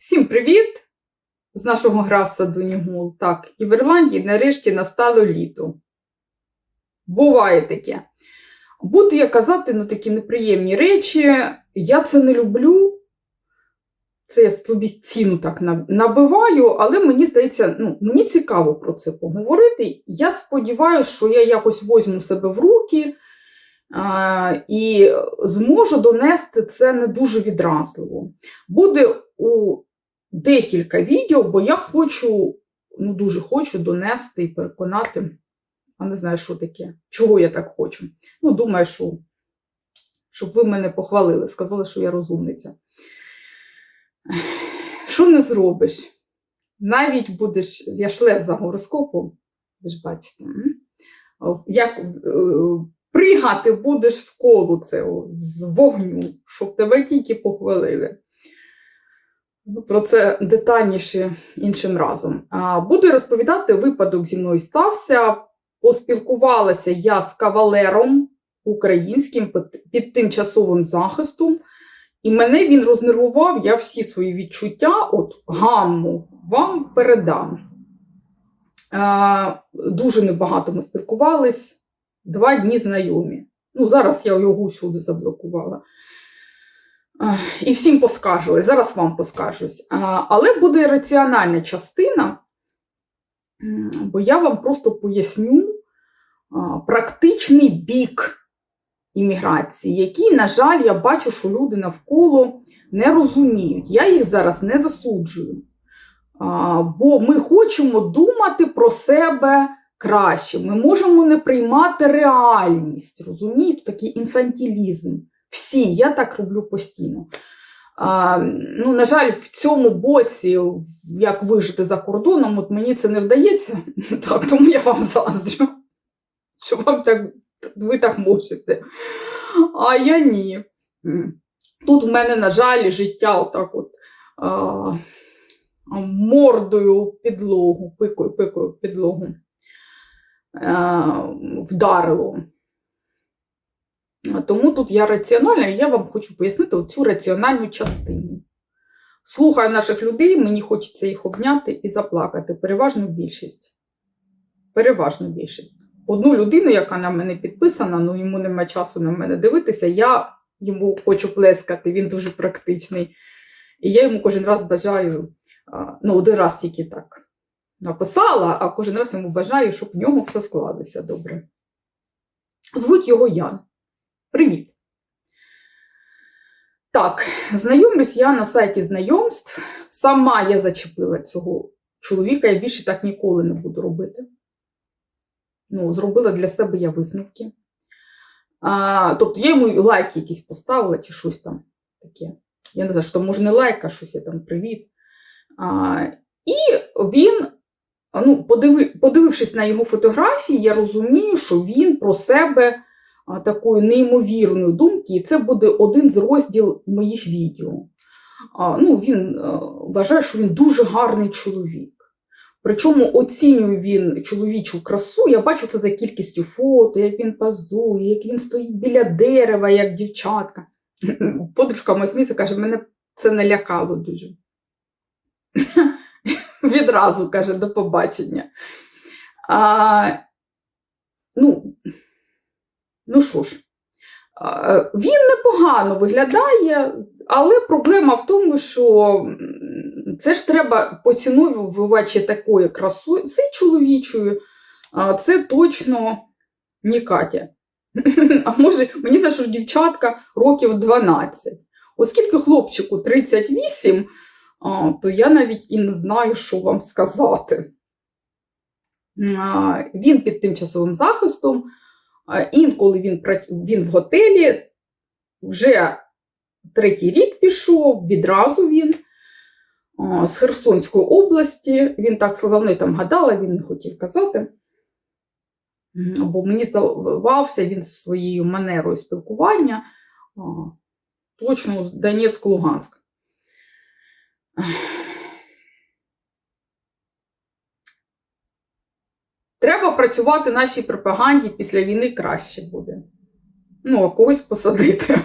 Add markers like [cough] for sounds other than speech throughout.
Всім привіт! З нашого графства Донігул. Так, і в Ірландії нарешті настало літо. Буває таке. Буду я казати ну, такі неприємні речі. Я це не люблю. Це я собі ціну так набиваю, але мені здається, ну, мені цікаво про це поговорити. Я сподіваюся, що я якось возьму себе в руки а, і зможу донести це не дуже відразливо. Буде у декілька відео, бо я хочу, ну дуже хочу донести і переконати, а не знаю, що таке, чого я так хочу. Ну, думаю, що щоб ви мене похвалили, сказали, що я розумниця. Що не зробиш? Навіть будеш, я шлев за гороскопом, ви ж бачите, як е, пригати будеш в коло цього з вогню, щоб тебе тільки похвалили. Про це детальніше іншим разом. Буду розповідати, випадок зі мною стався. Поспілкувалася я з кавалером українським під тимчасовим захистом, і мене він рознервував. Я всі свої відчуття, от гамму, вам передам. Дуже небагато ми спілкувались, два дні знайомі. Ну, зараз я його всюди заблокувала. І всім поскаржили. Зараз вам поскаржусь. Але буде раціональна частина, бо я вам просто поясню практичний бік імміграції, який, на жаль, я бачу, що люди навколо не розуміють. Я їх зараз не засуджую. Бо ми хочемо думати про себе краще. Ми можемо не приймати реальність. Розумієте, такий інфантилізм. Всі, я так роблю постійно. А, ну, на жаль, в цьому боці, як вижити за кордоном, от мені це не вдається, [laughs] так, тому я вам заздрю, що вам так, ви так можете. А я ні. Тут в мене, на жаль, життя отак от а, мордою підлогу, пикою, пикою підлогу а, вдарило. Тому тут я раціональна, і я вам хочу пояснити цю раціональну частину. Слухаю наших людей, мені хочеться їх обняти і заплакати. Переважну більшість. Переважну більшість. Одну людину, яка на мене підписана, ну йому немає часу на мене дивитися, я йому хочу плескати, він дуже практичний. І я йому кожен раз бажаю, ну, один раз тільки так написала, а кожен раз йому бажаю, щоб в нього все склалося добре. Звуть його Ян. Привіт. Так, знайомлюсь я на сайті знайомств. Сама я зачепила цього чоловіка, я більше так ніколи не буду робити. Ну, зробила для себе я висновки. А, тобто я йому лайк якийсь поставила чи щось там таке. Я не знаю, що там може не лайк, а щось я там привіт. А, і він, ну, подиви, подивившись на його фотографії, я розумію, що він про себе такої неймовірної думки, і це буде один з розділ моїх відео. Ну, він е, вважає, що він дуже гарний чоловік. Причому оцінює він чоловічу красу, я бачу це за кількістю фото, як він пазує, як він стоїть біля дерева, як дівчатка. [clears throat] Подружка моя сміється, каже, мене це не лякало дуже. [laughs] Відразу каже, до побачення. А, ну, ну що ж, він непогано виглядає, але проблема в тому, що це ж треба поцінувати такої краси чоловічої, а це точно не Катя. [laughs] А може, мені здається, що дівчатка років 12. Оскільки хлопчику 38, то я навіть і не знаю, що вам сказати. Він під тимчасовим захистом. Інколи він, він в готелі, вже третій рік пішов, відразу він з Херсонської області. Він так сказав, ну я там гадала, він не хотів казати. Бо мені здавався він своєю манерою спілкування точно Донецьк-Луганськ. Треба працювати нашій пропаганді після війни краще буде. Ну, а когось посадити. [laughs]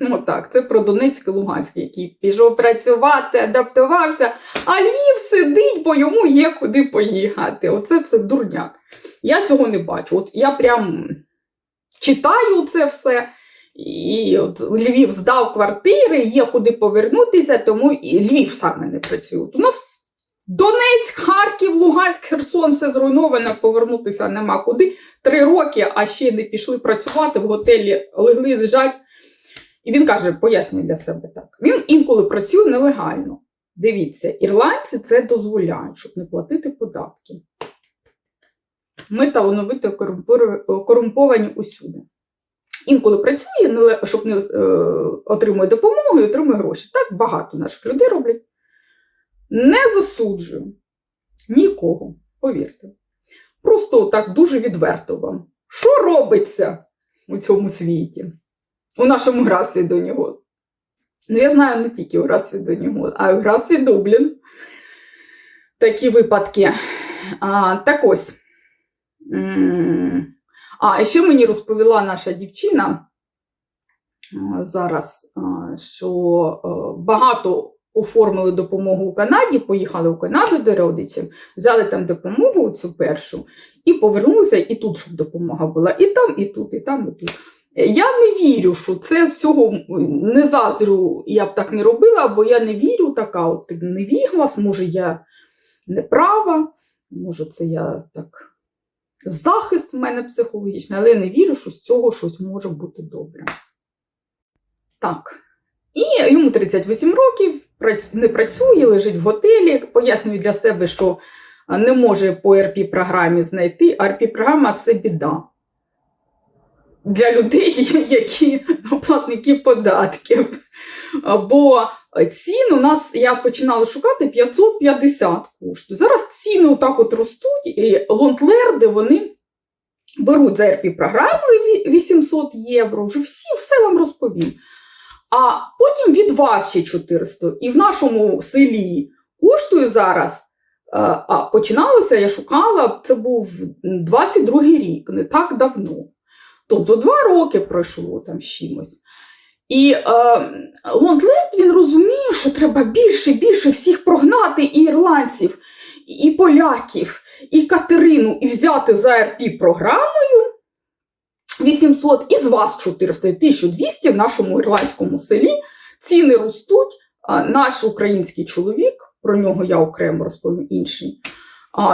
Ну так, це про Донецьк і Луганськ, який пішов працювати, адаптувався, а Львів сидить, бо йому є куди поїхати. Оце все дурняк. Я цього не бачу. От я прям читаю це все. І от Львів здав квартири, є куди повернутися, тому і Львів саме не працює. У нас Донецьк, Харків, Луганськ, Херсон, все зруйновано, повернутися нема куди. Три роки, а ще не пішли працювати в готелі, легли лежать. І він каже, пояснює для себе так. Він інколи працює нелегально. Дивіться, ірландці це дозволяють, щоб не платити податки. Ми талановито корумповані усюди. Інколи працює, щоб не е, отримує допомогу і отримує гроші. Так багато наших людей роблять. Не засуджую нікого, повірте. Просто так дуже відверто вам. Що робиться у цьому світі? У нашому грасі до нього. Ну, я знаю не тільки у грасі до нього, а у грасі Дублін. Такі випадки. А, так ось. А, і ще мені розповіла наша дівчина зараз, що багато оформили допомогу у Канаді, поїхали у Канаду до родичів, взяли там допомогу цю першу і повернулися, і тут, щоб допомога була. І там, і тут, і там, і тут. Я не вірю, що це всього не заздрю, я б так не робила, бо я не вірю, така от невіглас, може, я не права, може, це я так захист в мене психологічний, але я не вірю, що з цього щось може бути добре. Так. І йому 38 років, не працює, лежить в готелі, пояснює для себе, що не може по РП-програмі знайти. А РП-програма це біда для людей, [laughs] які платники податків. Бо цін у нас я починала шукати 550 коштує. Зараз ціни отак от ростуть, і лонтлерди вони беруть за РП-програмою 800 євро. Вже всі все вам розповім. А потім від вас ще 400. І в нашому селі коштує зараз. е, А починалося, я шукала, це був 22-й рік, не так давно. Тобто два роки пройшло там з чимось. І е, Лондлерд він розуміє, що треба більше, більше всіх прогнати і ірландців, і поляків, і Катерину, і взяти за РП програмою 800 і з вас 400 і 1200 в нашому ірландському селі. Ціни ростуть. Наш український чоловік, про нього я окремо розповім інший.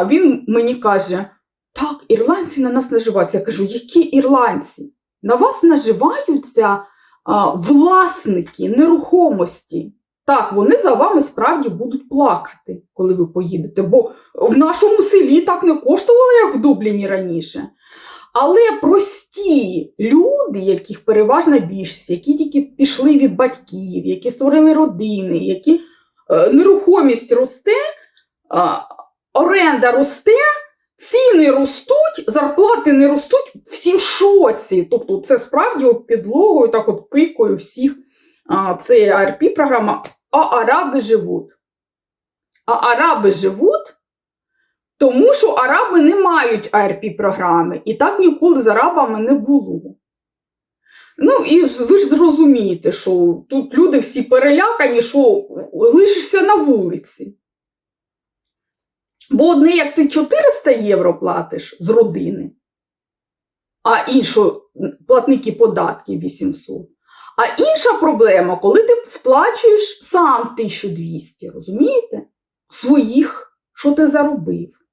Він мені каже: так, ірландці на нас наживаються. Я кажу, які ірландці? На вас наживаються власники нерухомості. Так, вони за вами справді будуть плакати, коли ви поїдете, бо в нашому селі так не коштувало, як в Дубліні раніше. Але прості люди, яких переважна більшість, які тільки пішли від батьків, які створили родини, які е, нерухомість росте, а, оренда росте, ціни ростуть, зарплати не ростуть, всі в шоці. Тобто це справді підлогою, так от пикою всіх. А, це арп програма А араби живуть. А араби живуть, тому що араби не мають арп програми І так ніколи з арабами не було. Ну, і ви ж зрозумієте, що тут люди всі перелякані, що лишишся на вулиці. Бо одне, як ти 400 євро платиш з родини, а іншо платники податків 800. А інша проблема, коли ти сплачуєш сам 1200, розумієте? Своїх, що ти заробив.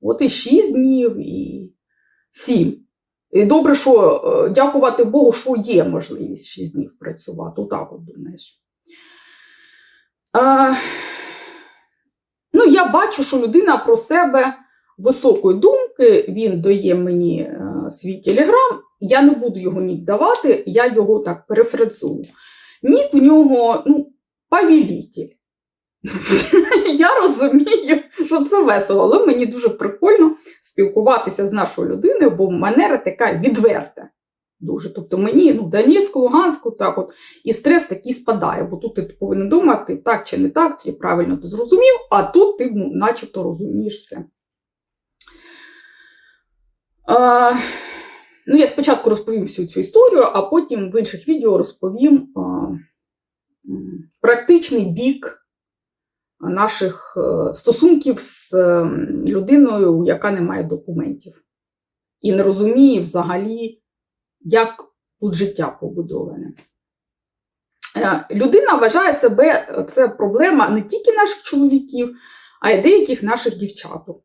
От і 6 днів, і 7. І добре, що е, дякувати Богу, що є можливість 6 днів працювати. Отак от думаєш. А, ну, я бачу, що людина про себе високої думки, він дає мені е, свій телеграм. Я не буду його нік давати, я його так перефразую. Нік в нього ну, повелитель. [laughs] Я розумію, що це весело, але мені дуже прикольно спілкуватися з нашою людиною, бо манера така відверта. Дуже. Тобто мені ну, Донецьку, Луганську, так от, і стрес такий спадає, бо тут ти повинен думати, так чи не так, чи правильно ти зрозумів, а тут ти ну, начебто розумієш все. А, Ну, я спочатку розповім всю цю історію, а потім в інших відео розповім а, практичний бік наших е, стосунків з е, людиною, яка не має документів, і не розуміє взагалі, як тут життя побудоване. Е, Людина вважає себе, це проблема не тільки наших чоловіків, а й деяких наших дівчаток.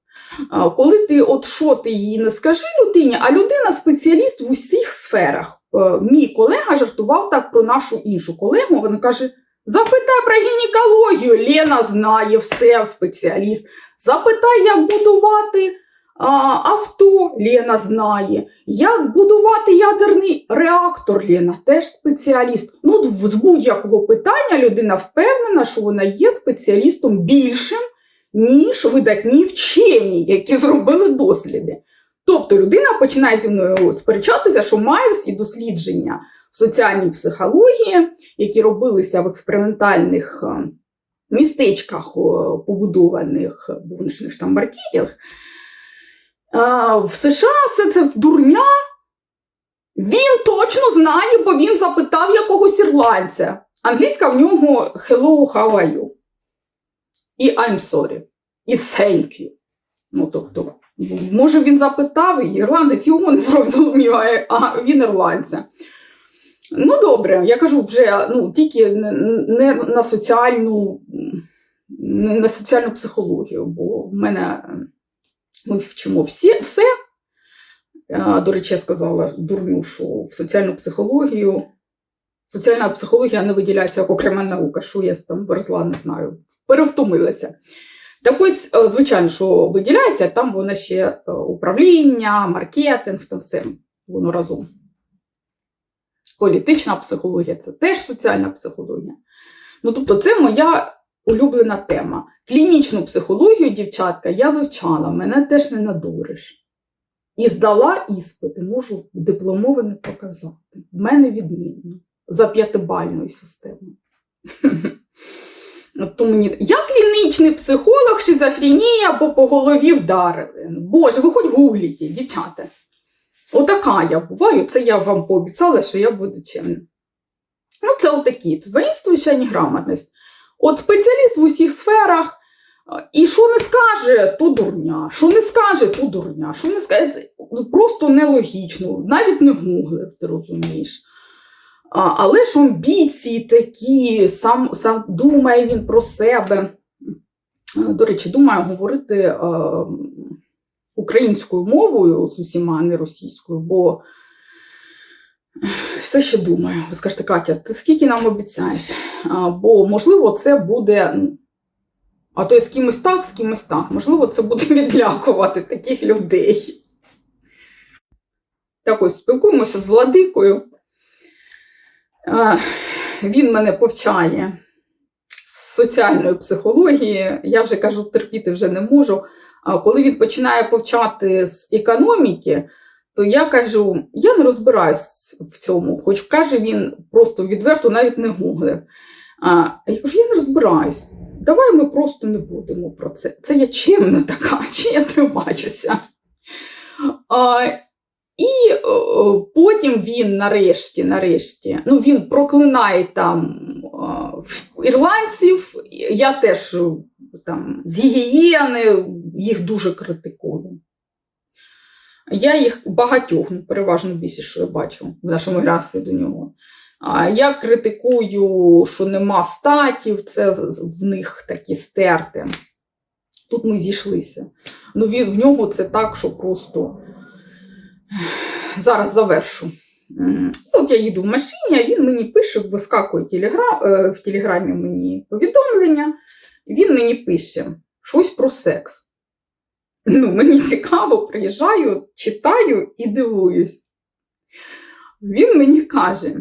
Коли ти от що ти їй не скажи людині, а людина спеціаліст в усіх сферах. Мій колега жартував так про нашу іншу колегу. Вона каже: запитай про гінекологію, Лена знає все, спеціаліст. Запитай, як будувати а, авто, Лена знає. Як будувати ядерний реактор, Лена теж спеціаліст. Ну, з будь-якого питання людина впевнена, що вона є спеціалістом більшим ніж видатні вчені, які зробили досліди. Тобто людина починає зі мною сперечатися, що має всі дослідження в соціальній психології, які робилися в експериментальних е, містечках, побудованих в вуличних штамбаркірях. Е, В США все це дурня. Він точно знає, бо він запитав якогось ірландця. Англійська в нього hello, how are you? і I'm sorry, і thank you. Ну, тобто, може він запитав, і ірландець його не зрозумів, а він ірландця. Ну, добре, я кажу вже ну, тільки не, на соціальну, не на соціальну психологію, бо в мене ми вчимо всі, все. До речі, я сказала дурню, що в соціальну психологію. Соціальна психологія не виділяється як окрема наука, що я там верзла, не знаю, перевтомилася. Так ось, е, звичайно, що виділяється, там воно ще е, управління, маркетинг, там все воно разом. Політична психологія це теж соціальна психологія. Ну, тобто, це моя улюблена тема. Клінічну психологію, дівчатка, я вивчала, мене теж не надуриш. І здала іспити, можу дипломоване показати. В мене відмінно за п'ятибальною системою. То мені, я клінічний психолог, шизофренія, бо по голові вдарили. Боже, ви хоч гугліть, дівчата. Отака я буваю, це я вам пообіцяла, що я буду чемна. Ну, це отакі. Воїнствуюча неграмотність. От спеціаліст в усіх сферах, і що не скаже, то дурня. Що не скаже, то дурня. Що не скаже, це просто нелогічно, навіть не гуглив, ти розумієш. Але ж амбіції такі, сам, сам думає він про себе. До речі, думаю говорити українською мовою з усіма, а не російською, бо все ще думаю. Ви скажете, Катя, ти скільки нам обіцяєш? Бо, можливо, це буде. А то з кимось так, з кимось так. Можливо, це буде [laughs] відлякувати таких людей. Так ось спілкуємося з владикою. Він мене повчає з соціальної психології. Я вже кажу, терпіти вже не можу. Коли він починає повчати з економіки, то я кажу, я не розбираюсь в цьому, хоч каже він просто відверто навіть не гуглив. А я кажу, я не розбираюсь. Давай ми просто не будемо про це. Це я чемна така, [laughs] чи я тримаюся. А, і о, потім він нарешті, нарешті, ну він проклинає там о, ірландців. Я теж там з гігієни їх дуже критикую. Я їх багатьох, ну, переважно більше, що я бачу в нашому грасі до нього. Я критикую, що нема статів, це в них такі стерти. Тут ми зійшлися. Ну, в нього це так, що просто зараз завершу. От я їду в машині, а він мені пише, вискакує телеграм, е, в телеграмі мені повідомлення, він мені пише щось про секс. Ну, мені цікаво, приїжджаю, читаю і дивуюсь. Він мені каже: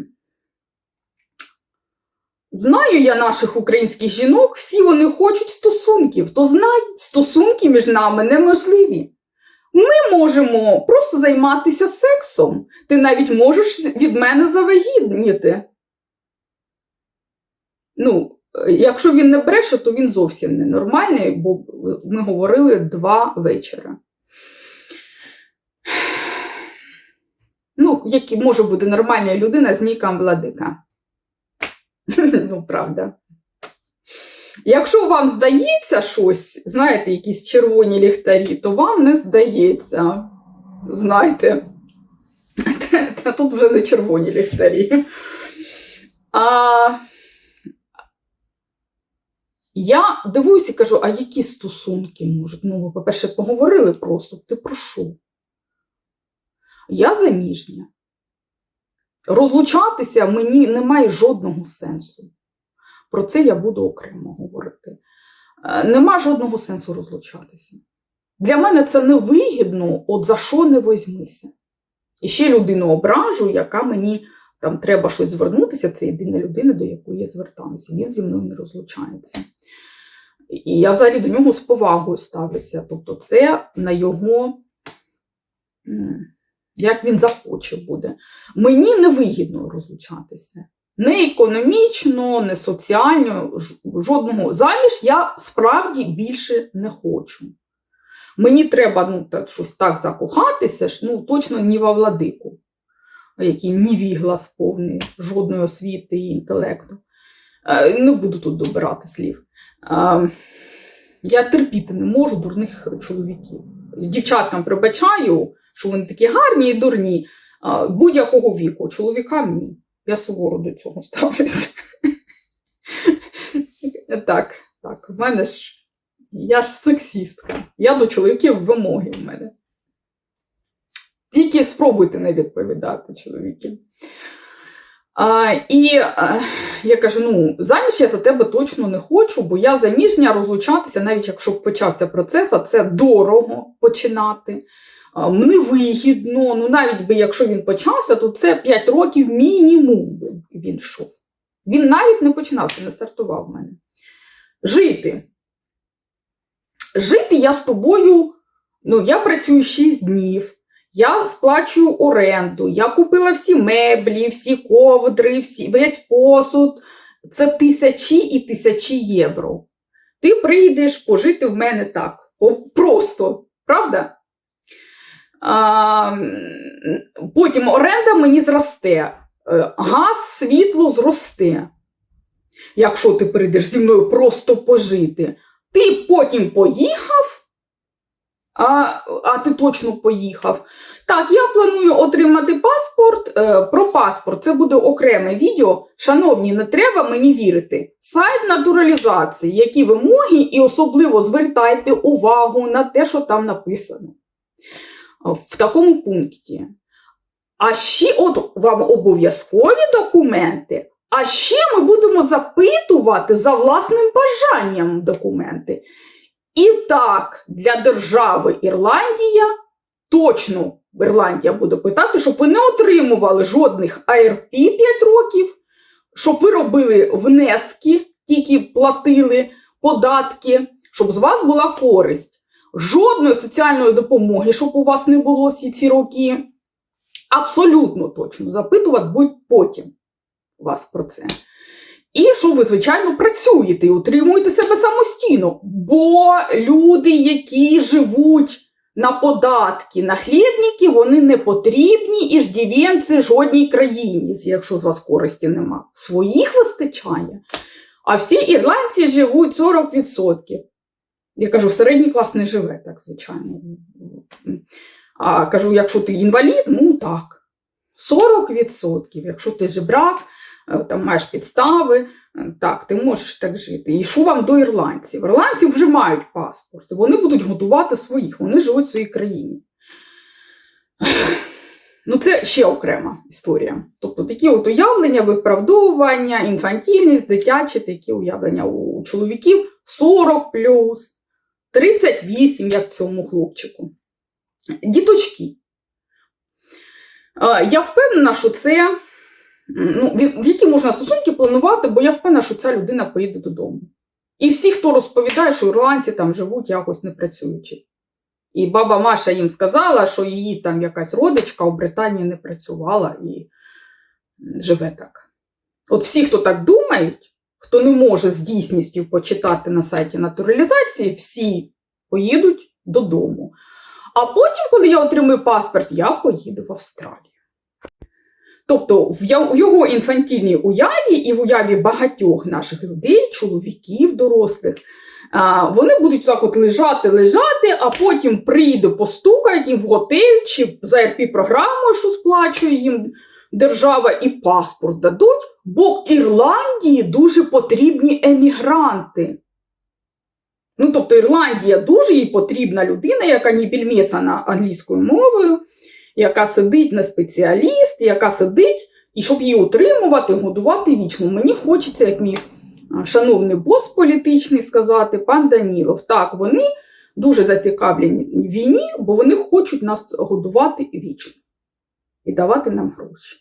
Знаю я наших українських жінок, всі вони хочуть стосунків, то знай, стосунки між нами неможливі. Ми можемо просто займатися сексом. Ти навіть можеш від мене завагітніти. Ну, якщо він не бреше, то він зовсім ненормальний, бо ми говорили два вечора. Ну, як може бути нормальна людина з ніком владика. [laughs] ну, правда. Якщо вам здається щось, знаєте, якісь червоні ліхтарі, то вам не здається. Знаєте, [laughs] тут вже не червоні ліхтарі. А, я дивуюся і кажу, а які стосунки можуть? Ну, ви, по-перше, поговорили просто, ти про що? Я заміжня. Розлучатися мені немає жодного сенсу. Про це я буду окремо говорити. Е, Нема жодного сенсу розлучатися. Для мене це невигідно, от за що не возьмися. І ще людину ображу, яка мені там треба щось звернутися, це єдина людина, до якої я звертаюся. Він зі мною не розлучається. І я взагалі до нього з повагою ставлюся. Тобто, це на його, як він захоче буде. Мені не вигідно розлучатися. Не економічно, не соціально, жодного заміж я справді більше не хочу. Мені треба ну, так, щось так закохатися, ну, точно не во владику, який ні віглас повний, жодної освіти і інтелекту. Е, Не буду тут добирати слів. Е, Я терпіти не можу дурних чоловіків. Дівчаткам прибачаю, що вони такі гарні і дурні, е, будь-якого віку, чоловікам ні. Я суворо до цього ставлюся. [laughs] Так, так, в мене ж. Я ж сексістка. Я до чоловіків вимоги в мене. Тільки спробуйте не відповідати чоловіків. А, і а, я кажу: ну, заміж я за тебе точно не хочу, бо я заміжня розлучатися, навіть якщо почався процес, а це дорого починати. А, Мені вигідно, ну навіть би якщо він почався, то це 5 років мінімум він йшов. Він навіть не починався, не стартував в мене. Жити. Жити я з тобою, ну, я працюю 6 днів, я сплачую оренду, я купила всі меблі, всі ковдри, всі, весь посуд. Це тисячі і тисячі євро. Ти прийдеш пожити в мене так. Просто, правда? А, потім оренда мені зросте, е, газ, світло зросте. Якщо ти прийдеш зі мною просто пожити, ти потім поїхав, а, а ти точно поїхав. Так, я планую отримати паспорт. Е, про паспорт це буде окреме відео. Шановні, не треба мені вірити. Сайт натуралізації, які вимоги, і особливо звертайте увагу на те, що там написано в такому пункті. А ще от вам обов'язкові документи, а ще ми будемо запитувати за власним бажанням документи. І так, для держави Ірландія точно Ірландія буде питати, щоб ви не отримували жодних АРП 5 років, щоб ви робили внески, тільки платили податки, щоб з вас була користь. Жодної соціальної допомоги, щоб у вас не було всі ці роки. Абсолютно точно запитувати будуть потім вас про це. І що ви, звичайно, працюєте і утримуєте себе самостійно. Бо люди, які живуть на податки, на хлібники, вони не потрібні і ждівенці жодній країні, якщо з вас користі нема. Своїх вистачає. А всі ірландці живуть 40%. Я кажу, середній клас не живе, так, звичайно. А кажу, якщо ти інвалід, ну так. 40%. Якщо ти жебрак, там маєш підстави, е, так, ти можеш так жити. І що вам до ірландців? Ірландці вже мають паспорт, вони будуть готувати своїх, вони живуть в своїй країні. Ну, це ще окрема історія. Тобто такі от уявлення, виправдовування, інфантільність, дитячі такі уявлення у чоловіків 40 плюс, 38, як цьому хлопчику. Діточки. Е, Я впевнена, що це ну, які можна стосунки планувати, бо я впевнена, що ця людина поїде додому. І всі, хто розповідає, що ірландці там живуть якось не працюючи. І баба Маша їм сказала, що її там якась родичка у Британії не працювала і живе так. От всі, хто так думають, хто не може з дійсністю почитати на сайті натуралізації, всі поїдуть додому. А потім, коли я отримую паспорт, я поїду в Австралію. Тобто в його інфантільній уяві і в уяві багатьох наших людей, чоловіків дорослих, вони будуть так от лежати, лежати, а потім прийде, постукають їм в готель чи за РП-програму, що сплачує їм держава, і паспорт дадуть, бо Ірландії дуже потрібні емігранти. Ну, тобто Ірландія дуже їй потрібна людина, яка не більмісана англійською мовою, яка сидить не спеціаліст, яка сидить, і щоб її утримувати, годувати вічно. Мені хочеться, як мій шановний бос політичний, сказати, пан Данілов. Так, вони дуже зацікавлені в війні, бо вони хочуть нас годувати вічно і давати нам гроші.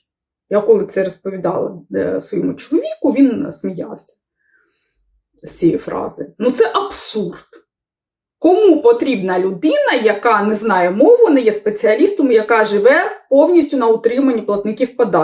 Я коли це розповідала е, своєму чоловіку, він сміявся з цієї фрази. Ну це абсурд. Кому потрібна людина, яка не знає мову, не є спеціалістом, яка живе повністю на утриманні платників податків?